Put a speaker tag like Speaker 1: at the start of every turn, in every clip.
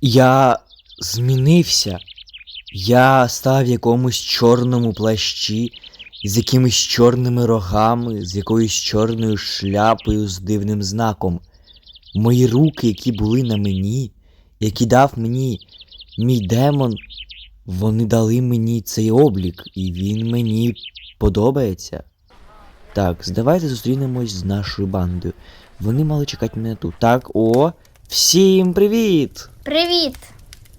Speaker 1: Я змінився. Я став в якомусь чорному плащі, з якимись чорними рогами, з якоюсь чорною шляпою з дивним знаком. Мої руки, які були на мені, які дав мені мій демон, вони дали мені цей облік, і він мені подобається. Так, давайте зустрінемось з нашою бандою. Вони мали чекати мене тут. Так, о, всім привіт!
Speaker 2: Привіт!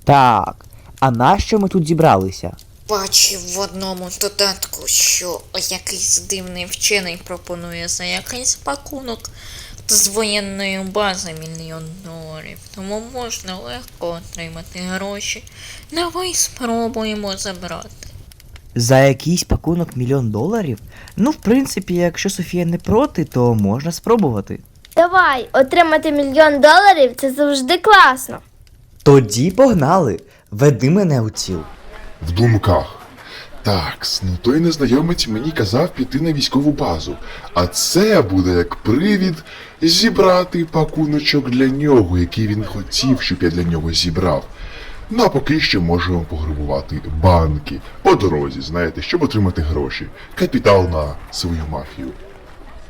Speaker 1: Так, а нащо ми тут зібралися?
Speaker 3: Бачив в одному додатку, що якийсь дивний вчений пропонує за якийсь пакунок з воєнної бази мільйон доларів. Тому можна легко отримати гроші. Давай спробуємо забрати.
Speaker 1: За якийсь пакунок мільйон доларів? Ну, в принципі, якщо Софія не проти, то можна спробувати.
Speaker 2: Давай, отримати мільйон доларів це завжди класно.
Speaker 1: Тоді погнали. Веди мене у ціл.
Speaker 4: В думках. Такс, ну той незнайомець мені казав піти на військову базу, а це буде як привід зібрати пакуночок для нього, який він хотів, щоб я для нього зібрав. Ну а поки що можемо пограбувати банки по дорозі, знаєте, щоб отримати гроші, капітал на свою мафію.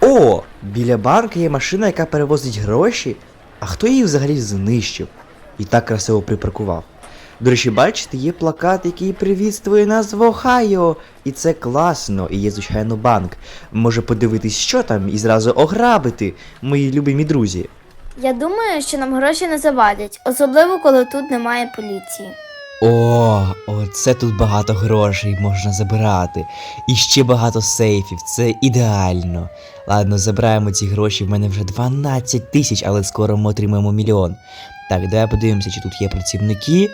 Speaker 1: О, біля банки є машина, яка перевозить гроші. А хто її взагалі знищив і так красиво припаркував? До речі, бачите, є плакат, який привітствує нас в Ohio. І це класно, і є, звичайно, банк. Може подивитись, що там, і зразу ограбити, мої любимі друзі.
Speaker 2: Я думаю, що нам гроші не завадять, особливо коли тут немає поліції.
Speaker 1: О, оце тут багато грошей можна забирати. І ще багато сейфів, це ідеально. Ладно, забираємо ці гроші, в мене вже 12 тисяч, але скоро ми отримаємо мільйон. Так, давай подивимося, чи тут є працівники.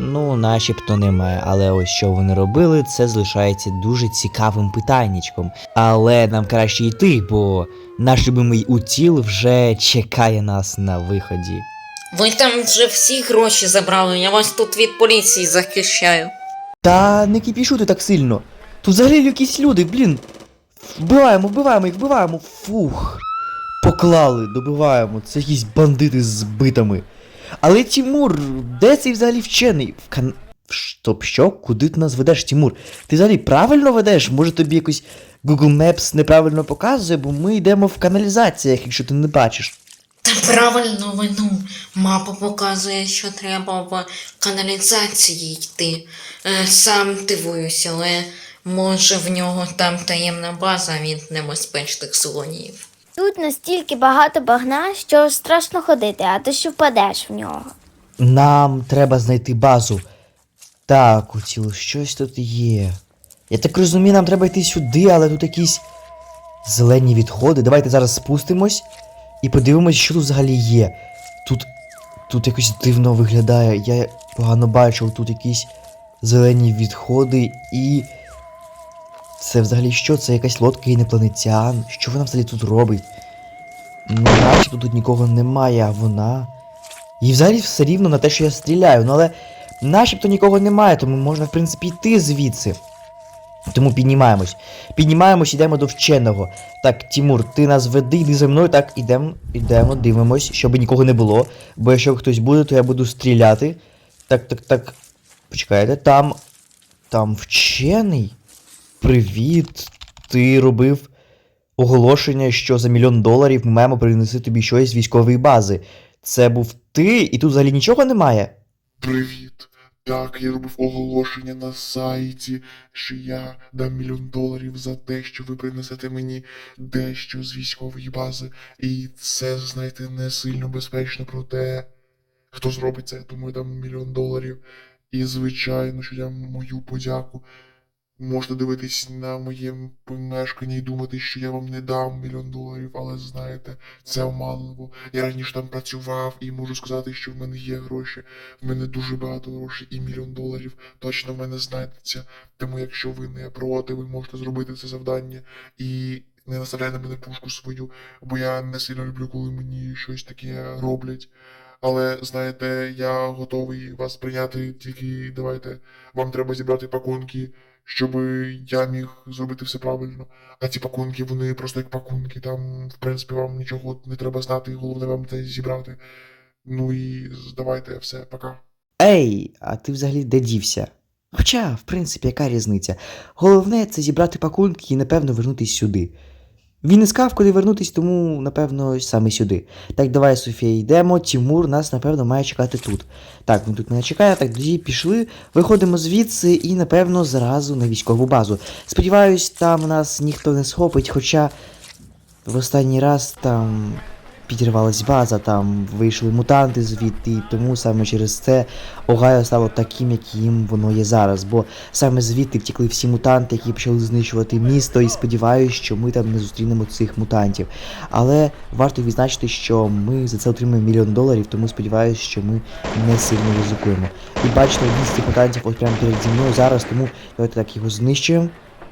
Speaker 1: Ну, начебто немає, але ось що вони робили, це залишається дуже цікавим питаннячком. Але нам краще йти, бо наш любимий утіл вже чекає нас на виході.
Speaker 3: Ви там вже всі гроші забрали, я вас тут від поліції захищаю.
Speaker 1: Та не кипішуйте так сильно. Тут взагалі якісь люди, блін. Вбиваємо, вбиваємо їх, вбиваємо. Фух. Поклали, добиваємо. Це якісь бандити з битами. Але Тімур, де цей взагалі вчений? В кан... Стоп, що? Куди ти нас ведеш, Тімур? Ти взагалі правильно ведеш? Може тобі якось Google Maps неправильно показує, бо ми йдемо в каналізаціях, якщо ти не бачиш.
Speaker 3: Та правильно вину. Мапа показує, що треба в каналізації йти. Е, Сам дивуюся, але може в нього там таємна база від небезпечних злодіїв.
Speaker 2: Тут настільки багато багна, що страшно ходити, а ти ще впадеш в нього.
Speaker 1: Нам треба знайти базу. Так, утіло, щось тут є. Я так розумію, нам треба йти сюди, але тут якісь зелені відходи. Давайте зараз спустимось і подивимось, що тут взагалі є. Тут. Тут якось дивно виглядає. Я погано бачив, тут якісь зелені відходи і. Це взагалі що? Це якась лодка інопланетян. Що вона взагалі тут робить? Ну, начебто тут нікого немає, а вона. І взагалі все рівно на те, що я стріляю, ну але начебто нікого немає, тому можна, в принципі, йти звідси. Тому піднімаємось. Піднімаємось, йдемо до вченого. Так, Тімур, ти нас веди, йди за мною. Так, ідемо, ідемо, дивимось, щоб нікого не було. Бо якщо хтось буде, то я буду стріляти. Так, так, так. Почекайте, там. Там вчений. Привіт. Ти робив оголошення, що за мільйон доларів ми маємо принести тобі щось з військової бази. Це був ти, і тут взагалі нічого немає.
Speaker 4: Привіт. Так, я робив оголошення на сайті, що я дам мільйон доларів за те, що ви принесете мені дещо з військової бази. І це, знаєте, не сильно безпечно, проте хто зробить це, я думаю, дам мільйон доларів. І звичайно, що я мою подяку. Можете дивитись на моє помешкання і думати, що я вам не дам мільйон доларів, але знаєте, це оманливо. Я раніше там працював і можу сказати, що в мене є гроші. В мене дуже багато грошей і мільйон доларів точно в мене знайдеться. Тому якщо ви не проти, ви можете зробити це завдання і не наставляй на мене пушку свою, бо я не сильно люблю, коли мені щось таке роблять. Але знаєте, я готовий вас прийняти, тільки давайте вам треба зібрати пакунки, щоб я міг зробити все правильно. А ці пакунки, вони просто як пакунки, там, в принципі, вам нічого не треба знати, головне вам це зібрати. Ну і здавайте все, пока.
Speaker 1: Ей, а ти взагалі де дівся? Хоча, в принципі, яка різниця? Головне це зібрати пакунки і, напевно, вернутись сюди. Він не сказав, куди вернутись, тому, напевно, саме сюди. Так, давай, Софія, йдемо. Тімур нас, напевно, має чекати тут. Так, він тут мене чекає, так тоді пішли, виходимо звідси і, напевно, зразу на військову базу. Сподіваюсь, там нас ніхто не схопить, хоча в останній раз там підірвалась база, там вийшли мутанти звідти, і тому саме через це Огайо стало таким, яким воно є зараз. Бо саме звідти втекли всі мутанти, які почали знищувати місто, і сподіваюся, що ми там не зустрінемо цих мутантів. Але варто відзначити, що ми за це отримаємо мільйон доларів, тому сподіваюся, що ми не сильно ризикуємо. І бачите, цих мутантів от прямо перед зі мною зараз, тому давайте так його знищуємо.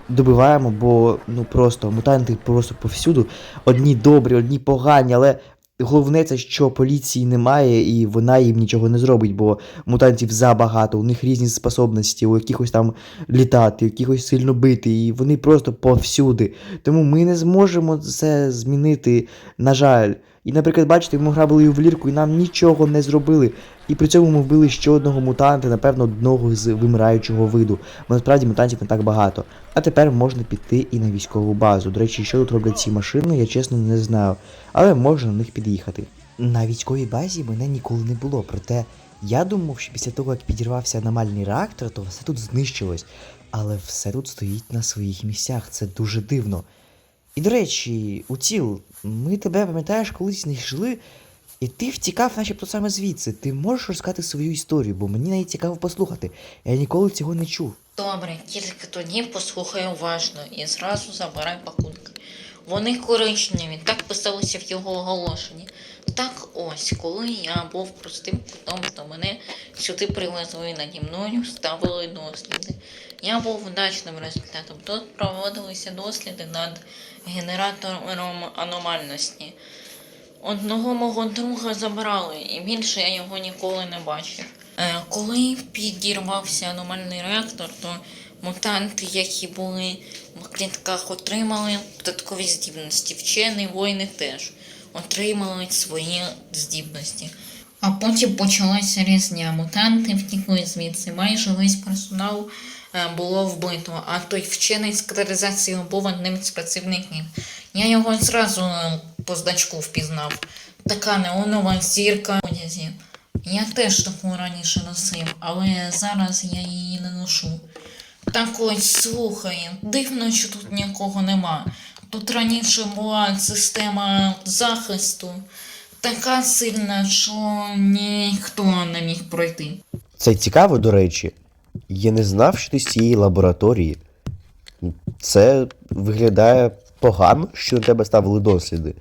Speaker 1: Добиваємо, бо ну просто мутанти просто повсюду. Одні добрі, одні погані, але головне це, що поліції немає, і вона їм нічого не зробить, бо мутантів забагато, у них різні способності, у якихось там літати, у якихось сильно бити, і вони просто повсюди. Тому ми не зможемо це змінити, на жаль. І, наприклад, бачите, ми грабили ювелірку і нам нічого не зробили. І при цьому ми вбили ще одного мутанта, напевно, одного з вимираючого виду. Бо насправді мутантів не так багато. А тепер можна піти і на військову базу. До речі, що тут роблять ці машини, я чесно не знаю. Але можна на них під'їхати. На військовій базі мене ніколи не було, проте я думав, що після того, як підірвався аномальний реактор, то все тут знищилось. Але все тут стоїть на своїх місцях. Це дуже дивно. І до речі, Утіл, ми тебе пам'ятаєш, колись знайшли, і ти втікав, начебто саме звідси. Ти можеш розказати свою історію, бо мені навіть цікаво послухати. Я ніколи цього не чув.
Speaker 3: Добре, тільки тоді послухай уважно і зразу забирай пакунки. Вони коричневі, так писалося в його оголошенні. Так ось, коли я був простим кутом, то мене сюди привезли наді мною, ставили досліди. Я був вдачним результатом. Тут проводилися досліди над генератором аномальності. Одного мого друга забрали, і більше я його ніколи не бачив. Е, коли підірвався аномальний реактор, то мутанти, які були в клітках, отримали додаткові здібності. Вчені воїни теж отримали свої здібності. А потім почалася різня. Мутанти втікли звідси. Майже весь персонал е, було вбито, а той вчений з каталізації був одним з працівників. Я його зразу е, по значку впізнав. Така неонова зірка в одязі. Я теж таку раніше носив, але зараз я її не ношу. Так ось слухай, дивно, що тут нікого нема. Тут раніше була система захисту така сильна, що ніхто не міг пройти.
Speaker 5: Це цікаво, до речі. Я не знав, що ти з цієї лабораторії. Це виглядає погано, що на тебе ставили досліди.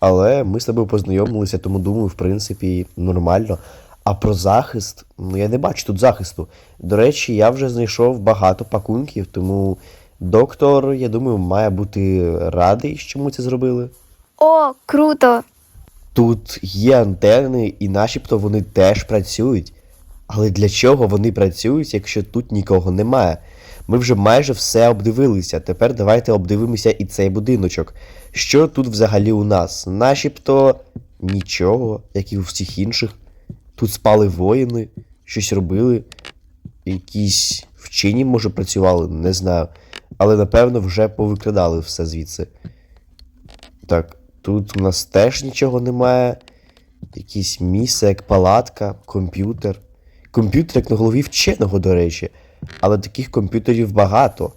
Speaker 5: Але ми з тобою познайомилися, тому думаю, в принципі, нормально. А про захист, ну я не бачу тут захисту. До речі, я вже знайшов багато пакунків, тому доктор, я думаю, має бути радий, що ми це зробили.
Speaker 2: О, круто!
Speaker 5: Тут є антени, і начебто вони теж працюють. Але для чого вони працюють, якщо тут нікого немає? Ми вже майже все обдивилися. Тепер давайте обдивимося і цей будиночок. Що тут взагалі у нас? Начебто нічого, як і у всіх інших. Тут спали воїни, щось робили. Якісь вчені, може, працювали, не знаю. Але напевно вже повикрадали все звідси. Так, тут у нас теж нічого немає. Якесь місце, як палатка, комп'ютер. Комп'ютер як на голові вченого, до речі. Але таких комп'ютерів багато.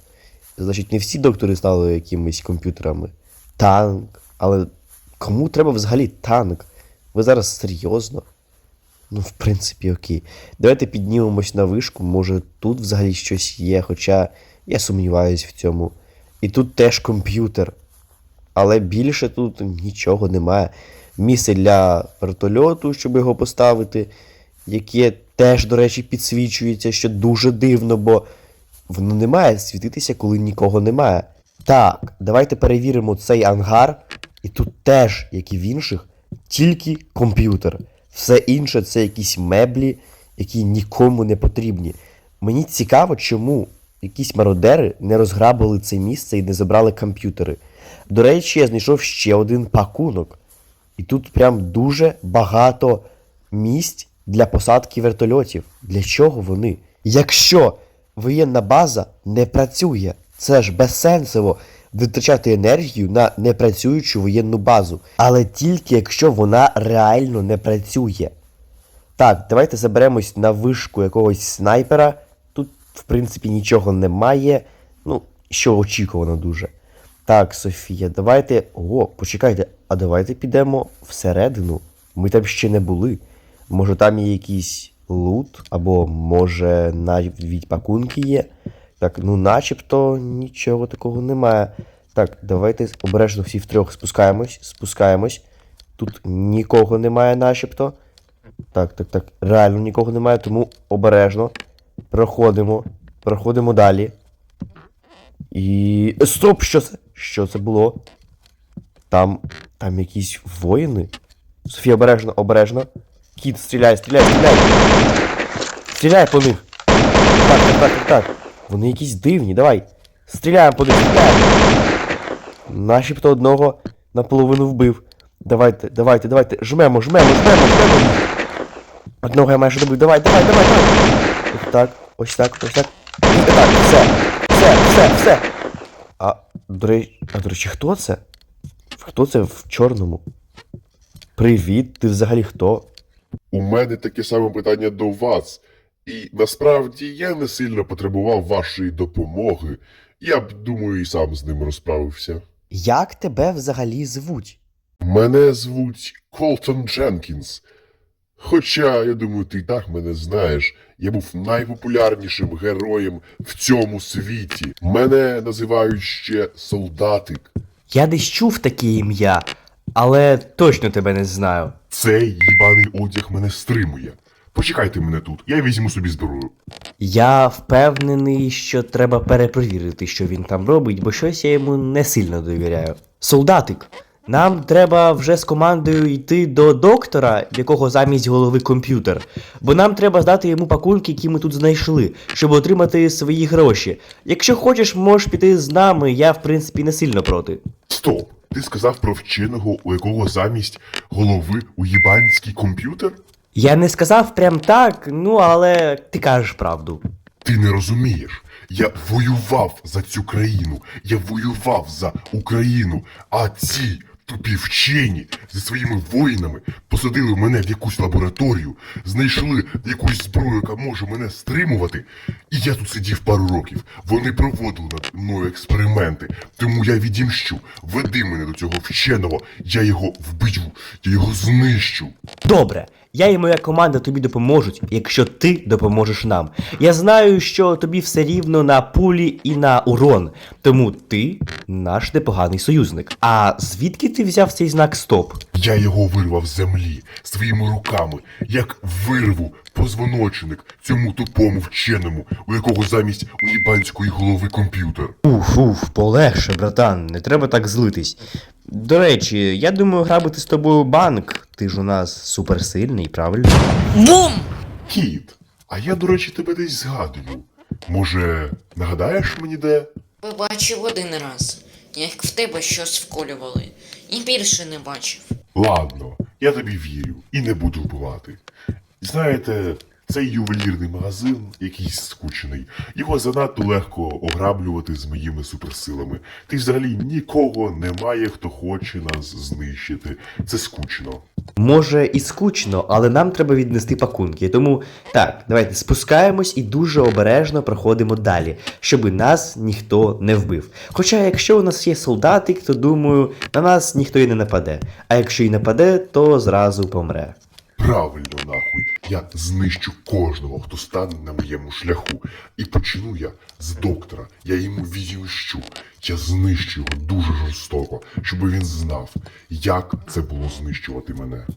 Speaker 5: Значить, не всі доктори стали якимись комп'ютерами. Танк. Але кому треба взагалі танк? Ви зараз серйозно? Ну, в принципі, окей. Давайте піднімемось на вишку, може тут взагалі щось є, хоча я сумніваюсь в цьому. І тут теж комп'ютер. Але більше тут нічого немає. Місце для вертольоту, щоб його поставити, яке теж, до речі, підсвічується, що дуже дивно, бо воно не має світитися, коли нікого немає. Так, давайте перевіримо цей ангар. І тут теж, як і в інших, тільки комп'ютер. Все інше це якісь меблі, які нікому не потрібні. Мені цікаво, чому якісь мародери не розграбили це місце і не забрали комп'ютери. До речі, я знайшов ще один пакунок. І тут прям дуже багато місць для посадки вертольотів. Для чого вони? Якщо воєнна база не працює, це ж безсенсово витрачати енергію на непрацюючу воєнну базу. Але тільки якщо вона реально не працює. Так, давайте заберемось на вишку якогось снайпера. Тут, в принципі, нічого немає. Ну, що очікувано дуже. Так, Софія, давайте. О, почекайте, а давайте підемо всередину. Ми там ще не були. Може там є якийсь лут, або може навіть пакунки є. Так, ну начебто нічого такого немає. Так, давайте обережно всі втрьох спускаємось, спускаємось. Тут нікого немає, начебто. Так, так, так. Реально нікого немає, тому обережно. Проходимо. Проходимо далі. І. Стоп! Що це? Що це було? Там. Там якісь воїни. Софія, обережно, обережно. Кіт, стріляй, стріляй, стріляй! Стріляй по них! Так, так, так, так. Вони якісь дивні, давай. Стріляємо по них, стріляємо. Начебто одного наполовину вбив. Давайте, давайте, давайте. Жмемо, жмемо, жмемо, жмемо. Одного я майже добив. Давай, давай, давай, давай. Ось так, ось так, ось так. І так, все. Все, все, все. А, до речі, а до речі, хто це? Хто це в чорному? Привіт, ти взагалі хто?
Speaker 4: У мене таке саме питання до вас. І насправді я не сильно потребував вашої допомоги. Я б думаю, і сам з ним розправився.
Speaker 5: Як тебе взагалі звуть?
Speaker 4: Мене звуть Колтон Дженкінс. Хоча, я думаю, ти і так мене знаєш. Я був найпопулярнішим героєм в цьому світі. Мене називають ще солдатик.
Speaker 1: Я десь чув таке ім'я, але точно тебе не знаю.
Speaker 4: Цей їбаний одяг мене стримує. Почекайте мене тут, я візьму собі зброю.
Speaker 1: Я впевнений, що треба перепровірити, що він там робить, бо щось я йому не сильно довіряю. Солдатик, нам треба вже з командою йти до доктора, в якого замість голови комп'ютер, бо нам треба здати йому пакунки, які ми тут знайшли, щоб отримати свої гроші. Якщо хочеш, можеш піти з нами, я в принципі не сильно проти.
Speaker 4: Стоп! Ти сказав про вченого, у якого замість голови уїбанський комп'ютер?
Speaker 1: Я не сказав прям так, ну але ти кажеш правду.
Speaker 4: Ти не розумієш. Я воював за цю країну. Я воював за Україну. А ці тупі вчені зі своїми воїнами посадили мене в якусь лабораторію, знайшли якусь зброю, яка може мене стримувати. І я тут сидів пару років. Вони проводили над мною експерименти. Тому я відімщу. Веди мене до цього вченого. Я його вб'ю, я його знищу.
Speaker 1: Добре, я і моя команда тобі допоможуть, якщо ти допоможеш нам. Я знаю, що тобі все рівно на пулі і на урон, тому ти наш непоганий союзник. А звідки ти взяв цей знак стоп?
Speaker 4: Я його вирвав з землі своїми руками, як вирву позвоночник цьому тупому вченому, у якого замість уїбанської голови комп'ютер.
Speaker 1: Уф, уф, полегше, братан, не треба так злитись. До речі, я думаю грабити з тобою банк. Ти ж у нас суперсильний, правильно?
Speaker 3: Бум!
Speaker 4: Кіт, а я, до речі, тебе десь згадую. Може, нагадаєш мені де?
Speaker 3: Побачив один раз, як в тебе щось вколювали, і більше не бачив.
Speaker 4: Ладно, я тобі вірю і не буду вбивати. Знаєте, цей ювелірний магазин якийсь скучений. Його занадто легко ограблювати з моїми суперсилами. Ти взагалі нікого немає, хто хоче нас знищити. Це скучно.
Speaker 1: Може і скучно, але нам треба віднести пакунки. Тому так, давайте спускаємось і дуже обережно проходимо далі, щоб нас ніхто не вбив. Хоча, якщо у нас є солдатик, то думаю, на нас ніхто і не нападе. А якщо і нападе, то зразу помре.
Speaker 4: Правильно, нахуй. Я знищу кожного, хто стане на моєму шляху. І почну я з доктора. Я йому відімщу. Я знищу його дуже жорстоко, щоб він знав, як це було знищувати мене.